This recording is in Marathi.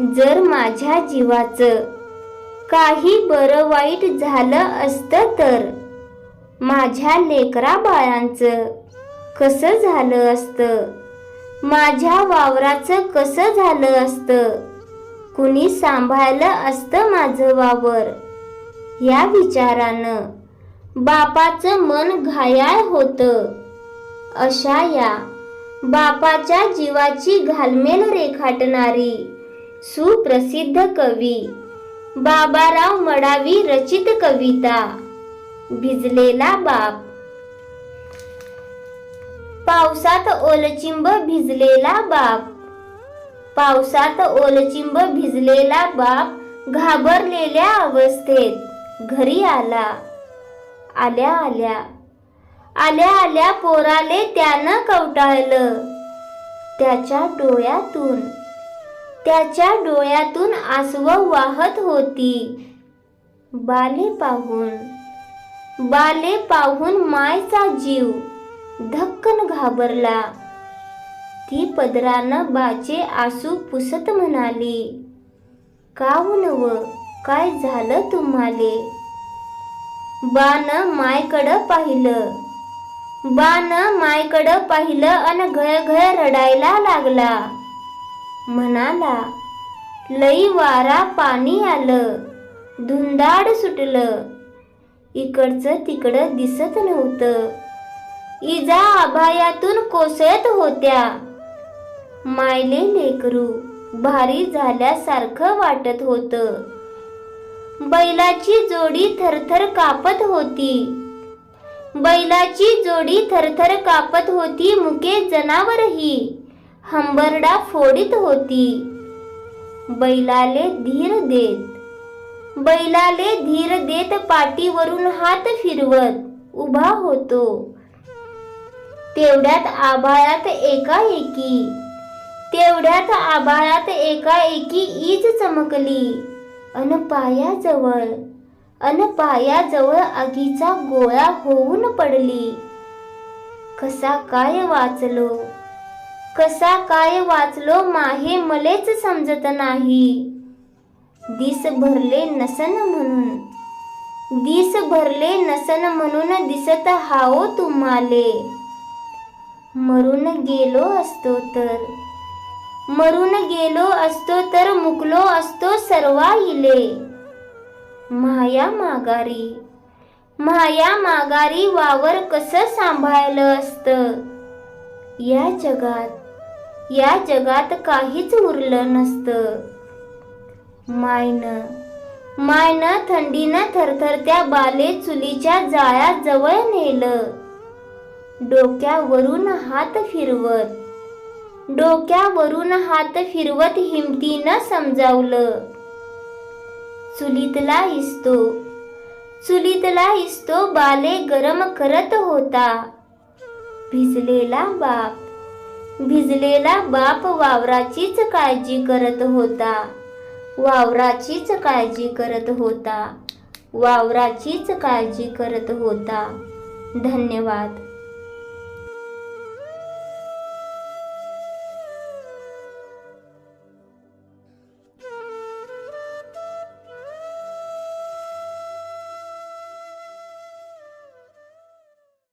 जर माझ्या जीवाचं काही बरं वाईट झालं असतं तर माझ्या लेकरा बाळांचं कसं झालं असतं? माझ्या वावराचं कसं झालं असतं? कुणी सांभाळलं असतं माझं वावर? या विचारानं बापाचं मन घायाळ होतं. अशा या बापाच्या जीवाची घालमेल रेखाटणारी सुप्रसिद्ध कवी. बाबाराव मडावी रचित कविता. भिजलेला बाप. पावसात ओलचिंब भिजलेला बाप. पावसात ओलचिंब भिजलेला बाप घाबरलेल्या अवस्थेत घरी आला. आल्या आल्या. आल्या आल्या पोराले त्यानं कवटाळलं. त्याच्या डोळ्यातून त्याच्या डोळ्यातून आसव वाहत होती. बाले पाहून. बाले पाहून मायचा जीव धक्कन घाबरला. ती पदरानं बाचे आसू पुसत म्हणाली काऊन व? काय झालं तुम्हाले? बान मायकडं पाहिलं. बान मायकडं पाहिलं अन घळ घळ रडायला लागला. म्हणाला लई वारा पाणी आलं धुंदाड सुटलं. इकडचं तिकडं दिसत नव्हतं. इजा आभायातून कोसळत होत्या. मायले लेकरू भारी झाल्यासारखं वाटत होतं. बैलाची जोडी थरथर कापत होती. बैलाची जोडी थरथर कापत होती मुके जनावरही. हंबरडा फोडीत होती. बैलाले धीर देत. बैलाले धीर देत पाठीवरून हात फिरवत उभा होतो. तेवढ्यात आभाळात एकाएकी. तेवढ्यात आभाळात एकाएकी ईज चमकली. अन पायाजवळ अन पायाजवळ आगीचा गोळा होऊन पडली. कसा काय वाचलो? कसा काय वाचलो माहे मलेच समजत नाही. दिस भरले नसन म्हणून. दिस भरले नसन म्हणून दिसत हाओ तुम्हाले. मरून गेलो असतो तर. मरून गेलो असतो तर मुकलो असतो सर्वा इले माया माघारी. माया माघारी वावर कसं सांभाळलं असतं? या जगात या जगात काहीच उरलं नसतं. मायनं मायनं थंडीनं थरथरत्या बाले चुलीच्या जाळ्याजवळ नेलं. डोक्यावरून हात फिरवत डोक्यावरून हात फिरवत हिमतीनं समजावलं. चुलीतला इस्तो चुलीतला इस्तो बाले गरम करत होता. भिजलेला बाप भिजलेला बाप वावराचीच काळजी करत होता. वावराचीच काळजी करत होता. वावराचीच काळजी करत होता. धन्यवाद.